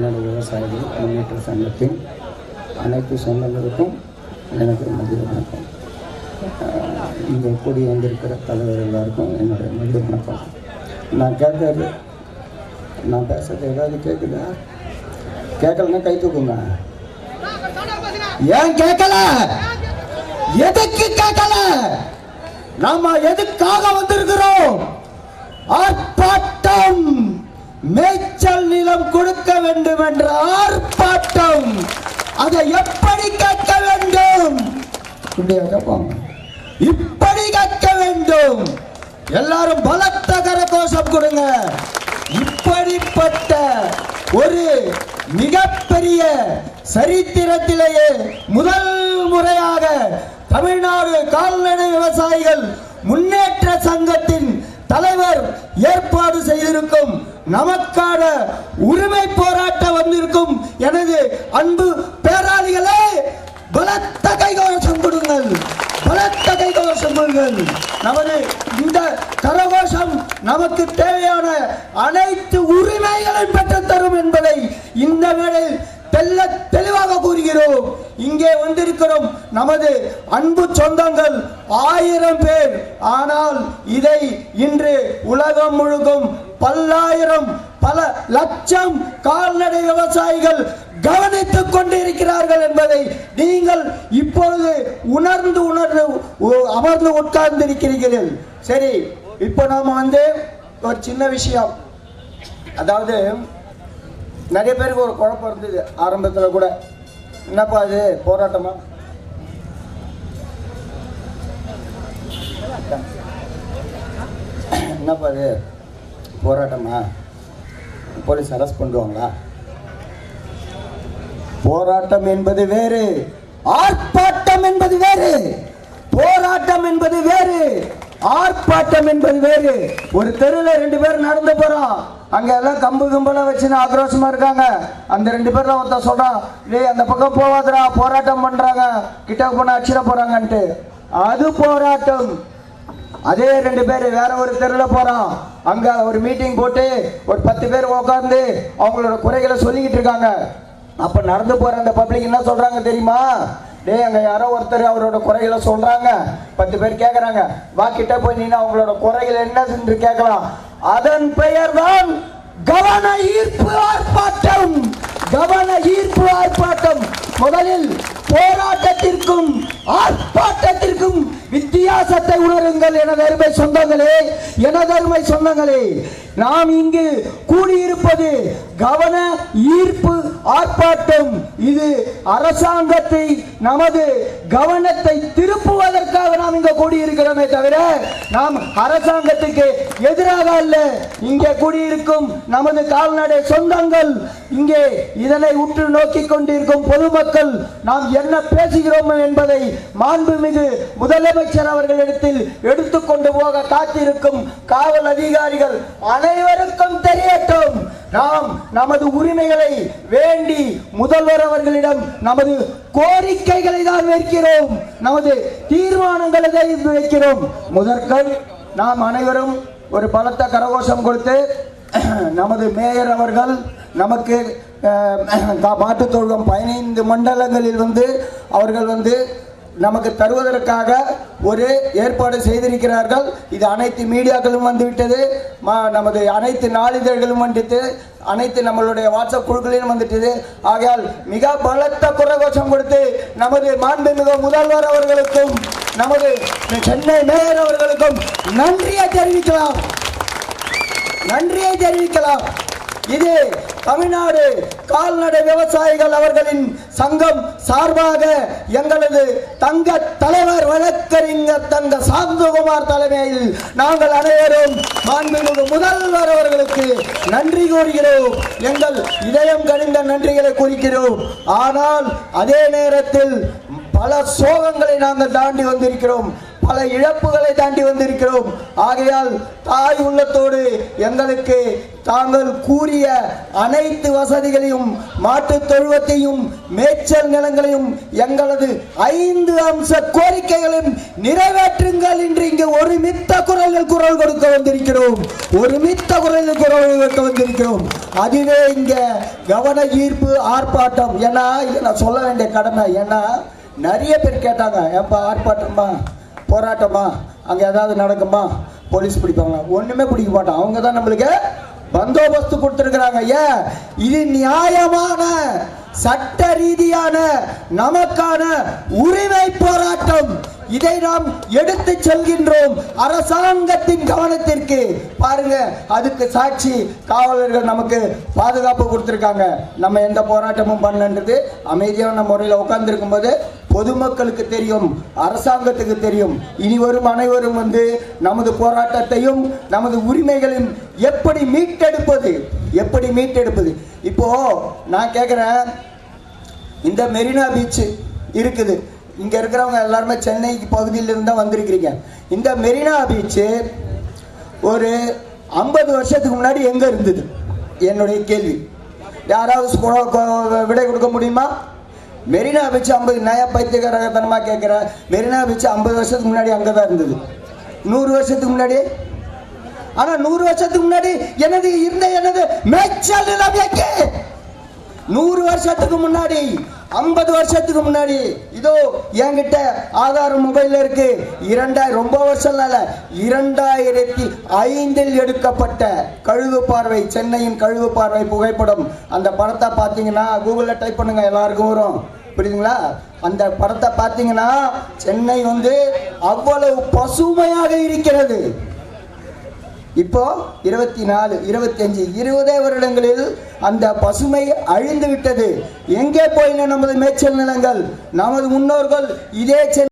தமிழ்நாடு விவசாயிகள் முன்னேற்ற சங்கத்தின் அனைத்து சொந்தங்களுக்கும் எனக்கு மதிய வணக்கம். இங்கே கூடி வந்திருக்கிற தலைவர் எல்லாருக்கும் என்னுடைய மதிய வணக்கம். நான் கேட்கறது நான் பேசுறது ஏதாவது கேட்குதா கேட்கலன்னா கை தூக்குங்க. ஏன் கேட்கல எதுக்கு கேட்கல நாம எதுக்காக வந்திருக்கிறோம் ஆர்ப்பாட்டம் மேய்ச்சல் நிலம் கொடுக்க வேண்டும் என்ற ஆர்ப்பாட்டம். அதை எப்படி கேட்க வேண்டும்? இப்படி கேட்க வேண்டும். எல்லாரும் பலத்த கரகோஷம் கொடுங்க. இப்படிப்பட்ட ஒரு மிகப்பெரிய சரித்திரத்திலேயே முதல் முறையாக தமிழ்நாடு கால்நடை விவசாயிகள் முன்னேற்ற சங்கத்தின் தலைவர் ஏற்பாடு செய்திருக்கும் நமக்கான உரிமை போராட்டம் வந்திருக்கும். எனது அன்பு பேராளிகளே பலத்த கைகோஷம் கொடுங்கள். பலத்த கைகோஷம் கொடுங்கள். நமது இந்த கரகோஷம் நமக்கு தேவையான அனைத்து உரிமைகளையும் பெற்று தரும் என்பதை இந்த வேளையில் தெல்ல தெளிவாக கூறுகிறோம். இங்கே வந்திருக்கிறோம் நமது அன்பு சொந்தங்கள் ஆயிரம் பேர். ஆனால் இதை இன்று உலகம் முழுக்கும் பல்லாயிரம் பல லட்சம் கால்நடை விவசாயிகள் கவனித்துக் கொண்டிருக்கிறார்கள் என்பதை நீங்கள் இப்பொழுது உணர்ந்து உணர்ந்து உ- அமர்ந்து உட்கார்ந்திருக்கிறீர்கள். சரி இப்போ நாம வந்து ஒரு சின்ன விஷயம். அதாவது நிறைய பேருக்கு ஒரு குழப்பம் இருந்தது ஆரம்பத்தில் கூட. என்னப்பா அது போராட்டமா? என்னப்பா அது போராட்டமா? போலீஸ் அரெஸ்ட் பண்ணுவாங்களா போராட்டம் என்பது வேறு. ஆர்ப்பாட்டம் என்பது வேறு. போராட்டம் என்பது வேறு. ஆர்ப்பாட்டம் என்பது வேறு. ஒரு தெருல ரெண்டு பேர் நடந்து போறோம் அங்க எல்லாம் கம்பு கம்பெல்லாம் வச்சுன்னு ஆக்ரோஷமா இருக்காங்க. அந்த ரெண்டு பேர்ல ஒருத்தன் சொல்றான் டேய் அந்த பக்கம் போவாதடா போராட்டம் பண்றாங்க. கிட்ட போனா அச்சிட போறாங்கன்ட்டு. அது போராட்டம். அதே ரெண்டு பேர் வேற ஒரு தெருல போறோம். அங்க ஒரு மீட்டிங் போட்டு ஒரு பத்து பேர் உட்கார்ந்து அவங்களோட குறைகளை சொல்லிக்கிட்டு இருக்காங்க. அப்ப நடந்து போற அந்த பப்ளிக் என்ன சொல்றாங்க தெரியுமா? டேய் அங்க யாரோ ஒருத்தர் அவரோட குறைகளை சொல்றாங்க. பத்து பேர் கேக்குறாங்க. வா கிட்ட போய் நீ அவங்களோட குறைகள் என்ன சென்று கேட்கலாம். அதன் பெயர் தான் கவன ஈர்ப்பு ஆர்ப்பாட்டம். கவன ஈர்ப்பு ஆர்ப்பாட்டம். முதலில் போராட்டத்திற்கும் ஆர்ப்பாட்டம் வித்தியாசத்தை உணருங்கள் எனது அருமை சொந்தங்களே எனது அருமை சொந்தங்களே. நாம் இங்கு கூடியிருப்பது கவன ஈர்ப்பு ஆர்ப்பாட்டம். இது அரசாங்கத்தை நமது கவனத்தை திருப்புவதற்காக நாம் இங்க கூடியிருக்கிறோமே தவிர நாம் அரசாங்கத்துக்கு எதிராக அல்ல. இங்கே கூடியிருக்கும் நமது கால்நடை சொந்தங்கள் இங்கே இதனை உற்று நோக்கி கொண்டிருக்கும் பொதுமக்கள் நாம் என்ன பேசுகிறோம் என்பதை மாண்புமிகு முதலமைச்சர் அவர்களிடத்தில் எடுத்துக்கொண்டு போக காத்திருக்கும் காவல் அதிகாரிகள் அனைவருக்கும் தெரியட்டும். நாம் நமது உரிமைகளை வேண்டி முதல்வர் அவர்களிடம் நமது கோரிக்கைகளை தான் வைக்கிறோம். நமது தீர்மானங்களை தான் வைக்கிறோம். முதற்கண் நாம் அனைவரும் ஒரு பலத்த கரகோஷம் கொடுத்து நமது மேயர் அவர்கள் நமக்கு அஹ், மாட்டுத் பதினைந்து மண்டலங்களில் வந்து அவர்கள் வந்து நமக்கு தருவதற்காக ஒரு ஏற்பாடு செய்திருக்கிறார்கள். இது அனைத்து மீடியாக்களும் வந்துவிட்டது. மா- நமது அனைத்து நாளிதழ்களும் வந்துட்டு அனைத்து நம்மளுடைய வாட்ஸ்அப் குழுக்களிலும் வந்துட்டது ஆகையால் மிக பலத்த குரகோஷம் கொடுத்து நமது மாண்புமிகு முதல்வர் அவர்களுக்கும் நமது சென்னை மேயர் அவர்களுக்கும் நன்றியை தெரிவிக்கலாம். நன்றியை தெரிவிக்கலாம். இது தமிழ்நாடு கால்நடை விவசாயிகள் அவர்களின் சங்கம் சார்பாக எங்களது தங்க தலைவர் வழக்கறிஞர் தங்க சாந்தகுமார் தலைமையில் நாங்கள் அனைவரும் மாண்புமிகு முதல்வர் அவர்களுக்கு நன்றி கூறுகிறோம். எங்கள் இதயம் கணிந்த நன்றிகளை குறிக்கிறோம் ஆனால் அதே நேரத்தில் பல சோகங்களை நாங்கள் தாண்டி வந்திருக்கிறோம். பல இழப்புகளை தாண்டி வந்திருக்கிறோம். ஆகையால் தாய் உள்ளத்தோடு எங்களுக்கு தாங்கள் கூறிய அனைத்து வசதிகளையும் மாட்டுத் தொழுவத்தையும் மேய்ச்சல் நிலங்களையும் எங்களது ஐந்து அம்ச கோரிக்கைகளையும் நிறைவேற்றுங்கள் என்று இங்கு ஒரு மித்த குரலில் குரல் கொடுக்க வந்திருக்கிறோம். ஒரு மித்த குரல் கொடுக்க வந்திருக்கிறோம். அதுவே இங்க கவன ஈர்ப்பு ஆர்ப்பாட்டம். ஏன்னா இதை நான் சொல்ல வேண்டிய கடமை. ஏன்னா நிறைய பேர் கேட்டாங்க ஏப்பா ஆர்ப்பாட்டமா போராட்டமா? அங்க ஏதாவது நடக்குமா? போலீஸ் பிடிப்பாங்க ஒண்ணுமே பிடிக்க மாட்டான். அவங்க தான் நம்மளுக்கு பந்தோபஸ்து கொடுத்துருக்குறாங்க. ஏன் இது நியாயமான சட்ட ரீதியான நமக்கான உரிமை போராட்டம். இதை நாம் எடுத்து செல்கின்றோம் அரசாங்கத்தின் கவனத்திற்கு. பாருங்க அதுக்கு சாட்சி காவலர்கள் நமக்கு பாதுகாப்பு கொடுத்துருக்காங்க. நம்ம எந்த போராட்டமும் பண்ணன்றது அமைதியான முறையில் உட்கார்ந்துருக்கும் போது பொதுமக்களுக்கு தெரியும் அரசாங்கத்துக்கு தெரியும். இனி வரும் அனைவரும் வந்து நமது போராட்டத்தையும் நமது உரிமைகளையும் எப்படி மீட்டெடுப்பது? எப்படி மீட்டெடுப்பது? இப்போ நான் கேட்குறேன் இந்த மெரினா பீச் இருக்குது. இங்க இருக்கிறவங்க எல்லாருமே சென்னை பகுதியிலிருந்து தான் வந்திருக்கிறீங்க. இந்த மெரினா பீச் ஒரு ஐம்பது வருஷத்துக்கு முன்னாடி எங்க இருந்தது? என்னுடைய கேள்வி. யாராவது விடை கொடுக்க முடியுமா? மெரினா பீச் ஐம்பது நயா பைத்தியகாரத்தனமாக கேட்குற மெரினா பீச் ஐம்பது வருஷத்துக்கு முன்னாடி அங்கே தான் இருந்தது. நூறு வருஷத்துக்கு முன்னாடி. ஆனா நூறு வருஷத்துக்கு முன்னாடி எனது இருந்த எனது மேய்ச்சல் நூறு வருஷத்துக்கு முன்னாடி ஐம்பது வருஷத்துக்கு முன்னாடி இதோ என்கிட்ட ஆதார் மொபைல் இருக்கு. இரண்டாயிரம் ரொம்ப வருஷம் இரண்டாயிரத்தி ஐந்தில் எடுக்கப்பட்ட கழுகு பார்வை சென்னையின் கழுகு பார்வை புகைப்படம். அந்த படத்தை பார்த்தீங்கன்னா கூகுளில் டைப் பண்ணுங்க எல்லாருக்கும் வரும். புரியுதுங்களா? அந்த படத்தை பார்த்தீங்கன்னா சென்னை வந்து அவ்வளவு பசுமையாக இருக்கிறது. இப்போ இருபத்தி நாலு இருபத்தி அஞ்சு இருபதே வருடங்களில் அந்த பசுமை அழிந்து விட்டது எங்கே போயின நமது மேய்ச்சல் நிலங்கள்? நமது முன்னோர்கள் இதே